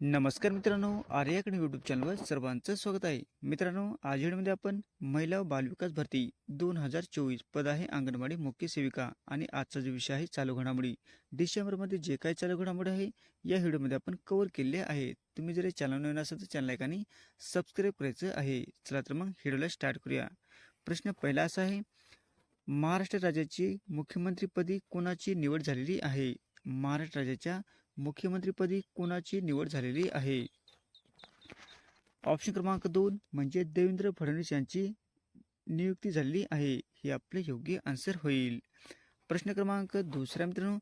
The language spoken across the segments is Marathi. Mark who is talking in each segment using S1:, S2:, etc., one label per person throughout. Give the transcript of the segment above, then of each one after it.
S1: नमस्कार मित्रांनो आर्याकडे यूट्यूब चॅनलवर सर्वांचं स्वागत आहे. मित्रांनो आज व्हिडिओमध्ये आपण महिला व बालविकास भरती दोन हजार चोवीस पद आहे अंगणवाडी मुख्य सेविका आणि आजचा जो विषय आहे चालू घडामोडी. डिसेंबरमध्ये जे काही चालू घडामोडी आहे या व्हिडिओमध्ये आपण कव्हर केले आहे. तुम्ही जर चॅनल नवीन असेल तर चॅनल आणि सबस्क्राईब करायचं आहे. चला तर मग व्हिडिओला स्टार्ट करूया. प्रश्न पहिला असा आहे महाराष्ट्र राज्याची मुख्यमंत्रीपदी कोणाची निवड झालेली आहे? महाराष्ट्र राज्याच्या मुख्यमंत्रीपदी कोणाची निवड झालेली आहे? ऑप्शन क्रमांक दोन म्हणजे देवेंद्र फडणवीस यांची नियुक्ती झालेली आहे. हे आपले योग्य आन्सर होईल. प्रश्न क्रमांक दुसऱ्या मित्रांनो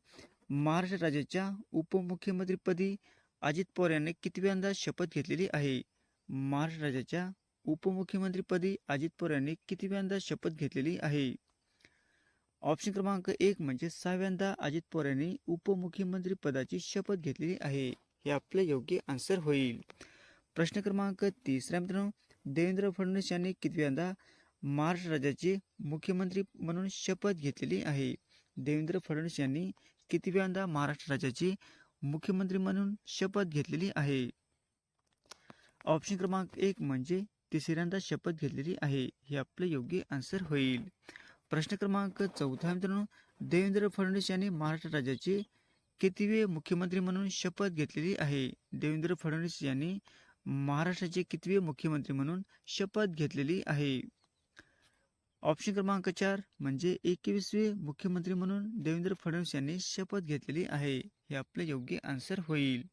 S1: महाराष्ट्र राज्याच्या उपमुख्यमंत्रीपदी अजित पवार यांनी कितव्यांदा शपथ घेतलेली आहे? महाराष्ट्र राज्याच्या उपमुख्यमंत्रीपदी अजित पवार यांनी कितव्यांदा शपथ घेतलेली आहे? ऑप्शन क्रमांक एक म्हणजे सहाव्यांदा अजित पवार यांनी उपमुख्यमंत्री पदाची शपथ घेतलेली आहे. हे आपले योग्य आन्सर होईल. प्रश्न क्रमांक तिसरा मित्रांनो देवेंद्र फडणवीस यांनी कितव्यांदा महाराष्ट्र राज्याचे मुख्यमंत्री म्हणून शपथ घेतलेली आहे? देवेंद्र फडणवीस यांनी कितव्यांदा महाराष्ट्र राज्याचे मुख्यमंत्री म्हणून शपथ घेतलेली आहे? ऑप्शन क्रमांक एक म्हणजे तिसऱ्यांदा शपथ घेतलेली आहे. हे आपले योग्य आन्सर होईल. प्रश्न क्रमांक चौथा मित्रांनो. देवेंद्र फडणवीस यांनी महाराष्ट्र राज्याचे कितवे मुख्यमंत्री म्हणून शपथ घेतलेली आहे? देवेंद्र फडणवीस यांनी महाराष्ट्राचे कितवे मुख्यमंत्री म्हणून शपथ घेतलेली आहे? ऑप्शन क्रमांक चार म्हणजे एकवीसवे मुख्यमंत्री म्हणून देवेंद्र फडणवीस यांनी शपथ घेतलेली आहे. हे आपले योग्य आन्सर होईल.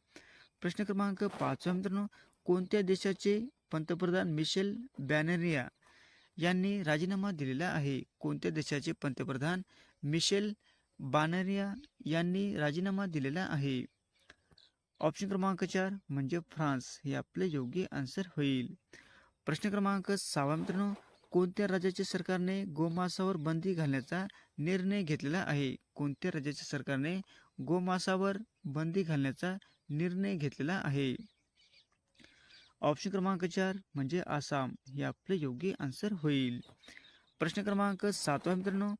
S1: प्रश्न क्रमांक पाचवा मित्रांनो. कोणत्या देशाचे पंतप्रधान मिशेल बॅनरिया यांनी राजीनामा दिलेला आहे. कोणत्या देशाचे पंतप्रधान मिशेल बानरिया यांनी राजीनामा दिलेला आहे? ऑप्शन क्रमांक चार म्हणजे फ्रान्स. हे आपले योग्य आन्सर होईल. प्रश्न क्रमांक सहावा मित्रांनो. कोणत्या राज्याच्या सरकारने गोमांसावर बंदी घालण्याचा निर्णय घेतलेला आहे? कोणत्या राज्याच्या सरकारने गोमांसावर बंदी घालण्याचा निर्णय घेतलेला आहे? ऑप्शन क्रमांक चार म्हणजे आसाम. हे आपले योग्य आन्सर होईल. प्रश्न क्रमांक सातवा मित्रांनो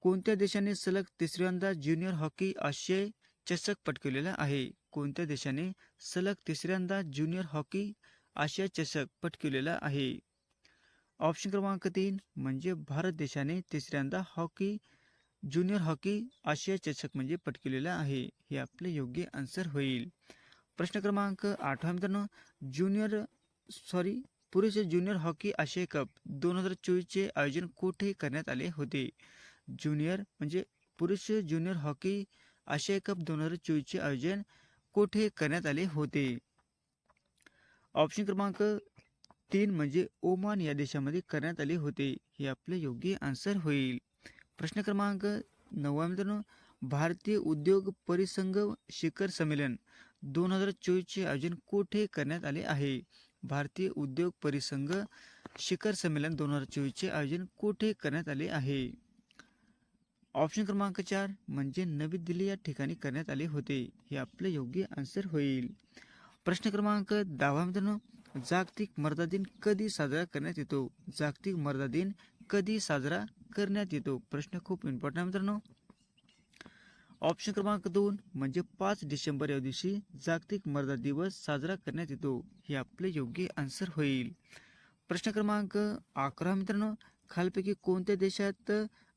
S1: कोणत्या देशाने सलग तिसऱ्यांदा ज्युनियर हॉकी आशियाई चषक पटकवलेला आहे? कोणत्या देशाने सलग तिसऱ्यांदा ज्युनियर हॉकी आशिया चषक पटकवलेला आहे? ऑप्शन क्रमांक तीन म्हणजे भारत देशाने तिसऱ्यांदा हॉकी ज्युनियर हॉकी आशिया चषक म्हणजे पटकवलेला आहे. हे आपले योग्य आन्सर होईल. प्रश्न क्रमांक आठवा मित्रांनो ज्युनियर सॉरी पुरुष ज्युनियर हॉकी आशिया कप दोन हजार चोवीसचे आयोजन कुठे करण्यात आले होते? ज्युनियर म्हणजे पुरुष ज्युनियर हॉकी आशिया कप दोन हजार चोवीसचे आयोजन कुठे करण्यात आले होते? ऑप्शन क्रमांक तीन म्हणजे ओमान या देशामध्ये करण्यात आले होते. हे आपले योग्य आन्सर होईल. प्रश्न क्रमांक नववा मित्रांनो भारतीय उद्योग परिसंघ शिखर संमेलन. दोन हजार चोवीसचे आयोजन कोठे करण्यात आले आहे? भारतीय उद्योग परिसंघ शिखर संमेलन दोन हजार चोवीसचे आयोजन कोठे करण्यात आले आहे? ऑप्शन क्रमांक चार म्हणजे नवी दिल्ली या ठिकाणी करण्यात आले होते. हे आपले योग्य आन्सर होईल. प्रश्न क्रमांक दहावा मित्रांनो जागतिक मर्दा दिन कधी साजरा करण्यात येतो? जागतिक मर्दा दिन कधी साजरा करण्यात येतो? प्रश्न खूप इम्पॉर्टंट मित्रांनो. ऑप्शन क्रमांक दोन म्हणजे पाच डिसेंबर या दिवशी जागतिक मर्दा दिवस साजरा करण्यात येतो. हे आपले योग्य आन्सर होईल. प्रश्न क्रमांक अकरा मित्रांनो खालपैकी कोणत्या देशात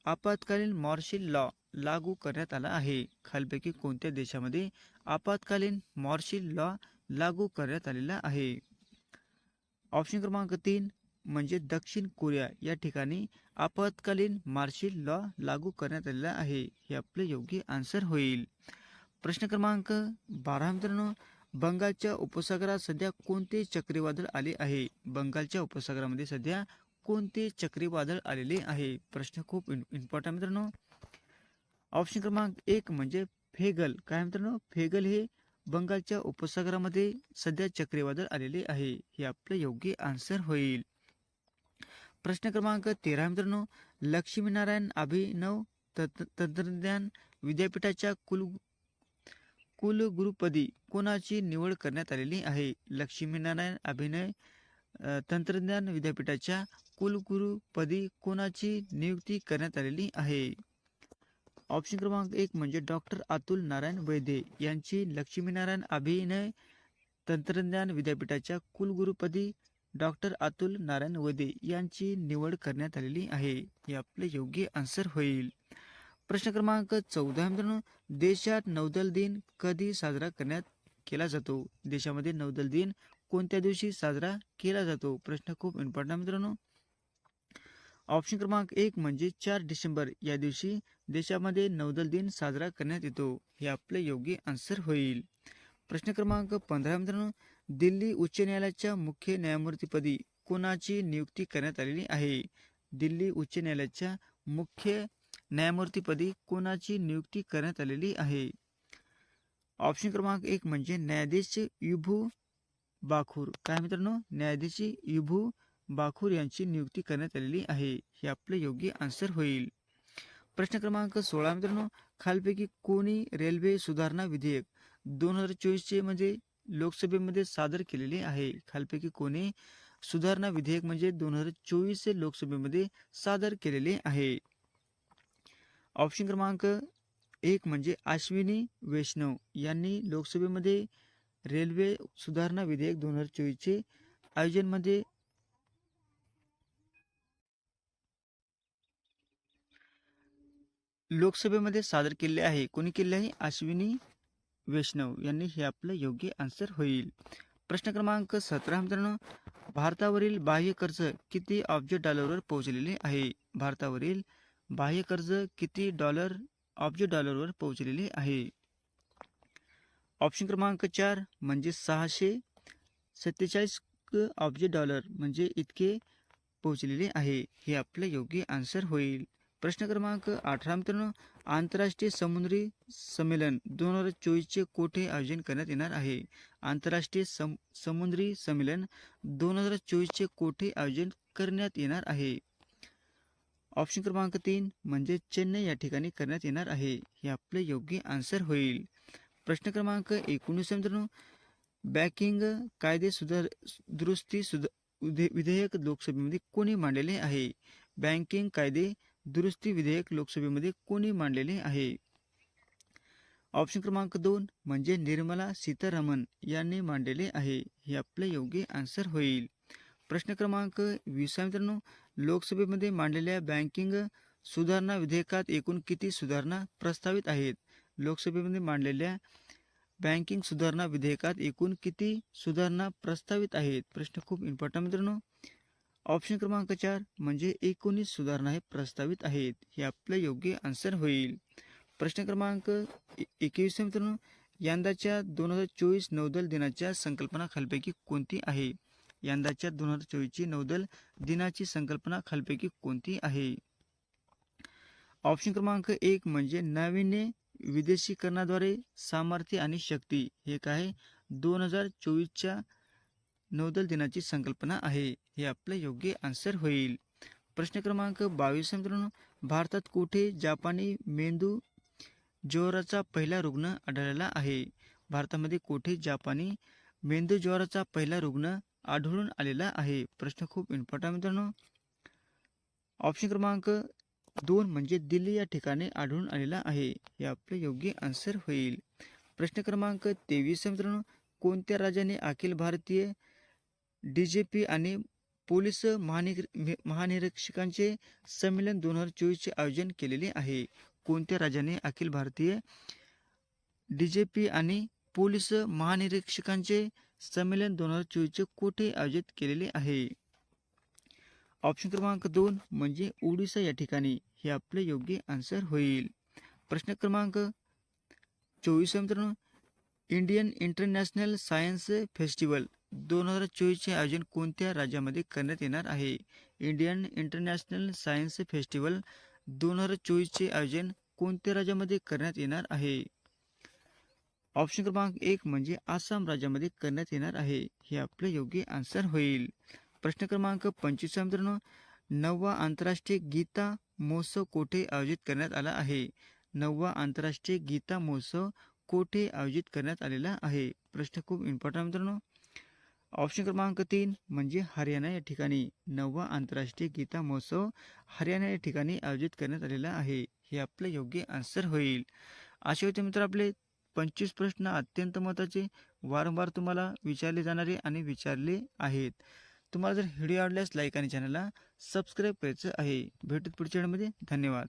S1: आपत्कालीन मार्शल लॉ लागू करण्यात आला आहे? खालपैकी कोणत्या देशामध्ये आपत्कालीन मार्शल लॉ लागू करण्यात आलेला आहे? ऑप्शन क्रमांक तीन म्हणजे दक्षिण कोरिया या ठिकाणी आपत्कालीन मार्शल लॉ लागू करण्यात आलेला आहे. हे आपले योग्य आन्सर होईल. प्रश्न क्रमांक बारा मित्रांनो बंगालच्या उपसागरात सध्या कोणते चक्रीवादळ आले आहे? बंगालच्या उपसागरामध्ये सध्या कोणते चक्रीवादळ आलेले आहे? प्रश्न खूप इम्पॉर्टंट मित्रांनो. ऑप्शन क्रमांक एक म्हणजे फेगल. काय मित्रांनो? फेगल हे बंगालच्या उपसागरामध्ये सध्या चक्रीवादळ आलेले आहे. हे आपले योग्य आन्सर होईल. प्रश्न क्रमांक तेरा मित्रांनो. लक्ष्मीनारायण अभिनव तंत्रज्ञान विद्यापीठाच्या कुल कुलगुरुपदी कोणाची निवड करण्यात आलेली आहे? लक्ष्मीनारायण अभिनय तंत्रज्ञान विद्यापीठाच्या कुलगुरुपदी कोणाची नियुक्ती करण्यात आलेली आहे? ऑप्शन क्रमांक एक म्हणजे डॉक्टर अतुल नारायण वैद्य यांची लक्ष्मीनारायण अभिनय तंत्रज्ञान विद्यापीठाच्या कुलगुरुपदी डॉक्टर अतुल नारायण वदे यांची निवड करण्यात आलेली आहे. हे आपले योग्य आन्सर होईल. प्रश्न क्रमांक चौदा मित्रांनो. देशात नौदल दिन कधी साजरा करण्यात केला जातो? देशामध्ये नौदल दिन कोणत्या दिवशी साजरा केला जातो? प्रश्न खूप इम्पॉर्टंट मित्रांनो. ऑप्शन क्रमांक एक म्हणजे चार डिसेंबर. या दिवशी देशामध्ये नौदल दिन साजरा करण्यात येतो. हे आपले योग्य आन्सर होईल. प्रश्न क्रमांक पंधरा मित्रांनो. दिल्ली उच्च न्यायालयाच्या मुख्य न्यायमूर्तीपदी कोणाची नियुक्ती करण्यात आलेली आहे? दिल्ली उच्च न्यायालयाच्या मुख्य न्यायमूर्तीपदी कोणाची नियुक्ती करण्यात आलेली आहे? ऑप्शन क्रमांक एक म्हणजे न्यायाधीश युभू बाखूर. काय मित्रांनो? न्यायाधीश युभू बाखूर यांची नियुक्ती करण्यात आलेली आहे. हे आपले योग्य आन्सर होईल. प्रश्न क्रमांक सोळा मित्रांनो. खालपैकी कोणी रेल्वे सुधारणा विधेयक दोन हजार चोवीसचे म्हणजे लोकसभेमध्ये सादर केलेले आहे. खालपैकी कोणी सुधारणा विधेयक म्हणजे दोन हजार चोवीस लोकसभेमध्ये सादर केलेले आहे. ऑप्शन क्रमांक एक म्हणजे अश्विनी वैष्णव यांनी लोकसभेमध्ये रेल्वे सुधारणा विधेयक दोन हजार चोवीसचे आयोजनमध्ये लोकसभेमध्ये सादर केले आहे. कोणी केले आहे? अश्विनी वैष्णव यांनी हे आपलं योग्य आन्सर होईल. प्रश्न क्रमांक सतरा मित्रांनो भारतावरील बाह्य कर्ज किती अब्ज डॉलरवर पोहोचलेले आहे? भारतावरील बाह्य कर्ज किती डॉलर अब्ज डॉलरवर पोहोचलेले आहे? ऑप्शन क्रमांक चार म्हणजे सहाशे सत्तेचाळीस अब्ज डॉलर म्हणजे इतके पोहोचलेले आहे. हे आपलं योग्य आन्सर होईल. प्रश्न क्रमांक अठरा मित्रांनो आंतरराष्ट्रीय समुद्री संमेलन दोन हजार चोवीसचे कोठे आयोजन करण्यात येणार आहे? आंतरराष्ट्रीय सम समुद्री संमेलन दोन हजार चोवीसचे कोठे आयोजन करण्यात येणार आहे? ऑप्शन क्रमांक तीन म्हणजे चेन्नई या ठिकाणी करण्यात येणार आहे. हे आपले योग्य आन्सर होईल. प्रश्न क्रमांक एकोणीस मित्रांनो बँकिंग कायदे सुधार दुरुस्ती सुध विधेयक लोकसभेमध्ये कोणी मांडलेले आहे? बँकिंग कायदे दुरुस्ती विधेयक लोकसभेमध्ये कोणी मांडलेले आहे? ऑप्शन क्रमांक दोन म्हणजे निर्मला सीतारामन यांनी मांडलेले आहे. हे आपले योग्य आन्सर होईल. प्रश्न क्रमांक वीस मित्रांनो. लोकसभेमध्ये मांडलेल्या बँकिंग सुधारणा विधेयकात एकूण किती सुधारणा प्रस्तावित आहेत? लोकसभेमध्ये मांडलेल्या बँकिंग सुधारणा विधेयकात एकूण किती सुधारणा प्रस्तावित आहेत? प्रश्न खूप इम्पॉर्टंट मित्रांनो. ऑप्शन क्रमांक चार म्हणजे एकोणीस सुधारणा हे प्रस्तावित आहेत हे आपलं योग्य आन्सर होईल. प्रश्न क्रमांक एकवीस मित्रांनो यंदाच्या दोन हजार चोवीस नौदल दिनाच्या संकल्पना खालपैकी कोणती आहे? यंदाच्या दोन हजार चोवीसची नौदल दिनाची संकल्पना खालपैकी कोणती आहे? ऑप्शन क्रमांक एक म्हणजे नाविन्य विदेशीकरणाद्वारे सामर्थ्य आणि शक्ती हे काय? दोन हजार चोवीसच्या नौदल दिनाची संकल्पना आहे. हे आपलं योग्य आन्सर होईल. प्रश्न क्रमांक बावीस मित्रांनो. भारतात कुठे जापानी मेंदू ज्वराचा पहिला रुग्ण आढळला आहे? भारतामध्ये कुठे जापानी मेंदू ज्वराचा पहिला रुग्ण आढळून आलेला आहे? प्रश्न खूप इम्पॉर्टंट मित्रांनो. ऑप्शन क्रमांक दोन म्हणजे दिल्ली या ठिकाणी आढळून आलेला आहे. हे आपलं योग्य आन्सर होईल. प्रश्न क्रमांक तेवीस मित्रांनो. कोणत्या राजाने Akhil Bharatiya D J P आणि पोलीस महानिर महानिरीक्षकांचे संमेलन दोन हजार चोवीसचे आयोजन केलेले आहे. कोणत्या राज्याने Akhil Bharatiya D J P आणि पोलीस महानिरीक्षकांचे संमेलन दोन हजार चोवीसचे कोठे आयोजित केलेले आहे? ऑप्शन क्रमांक दोन म्हणजे ओडिसा या ठिकाणी. हे आपले योग्य आन्सर होईल. प्रश्न क्रमांक चोवीस मित्रांनो इंडियन इंटरनॅशनल सायन्स फेस्टिवल. दोन हजार चोवीसचे आयोजन कोणत्या राज्यामध्ये करण्यात येणार आहे? इंडियन इंटरनॅशनल सायन्स फेस्टिवल दोन हजार चोवीसचे आयोजन कोणत्या राज्यामध्ये करण्यात येणार आहे? ऑप्शन क्रमांक एक म्हणजे आसाम राज्यामध्ये करण्यात येणार आहे. हे आपले योग्य आन्सर होईल. प्रश्न क्रमांक पंचवीस मित्रांनो. नववा आंतरराष्ट्रीय गीता महोत्सव कोठे आयोजित करण्यात आला आहे? नववा आंतरराष्ट्रीय गीता महोत्सव कोठे आयोजित करण्यात आलेला आहे? प्रश्न खूप इम्पॉर्टंट मित्रांनो. ऑप्शन क्रमांक तीन म्हणजे हरियाणा या ठिकाणी नववा आंतरराष्ट्रीय गीता महोत्सव हरियाणा या ठिकाणी आयोजित करण्यात आलेला आहे. हे आपलं योग्य आन्सर होईल. असे होते मित्र आपले पंचवीस प्रश्न अत्यंत महत्त्वाचे वारंवार तुम्हाला विचारले जाणारे आणि विचारले आहेत. तुम्हाला जर व्हिडिओ आवडल्यास लाईक आणि चॅनलला सबस्क्राईब करायचं आहे. भेटत पुढच्या वेळेमध्ये धन्यवाद.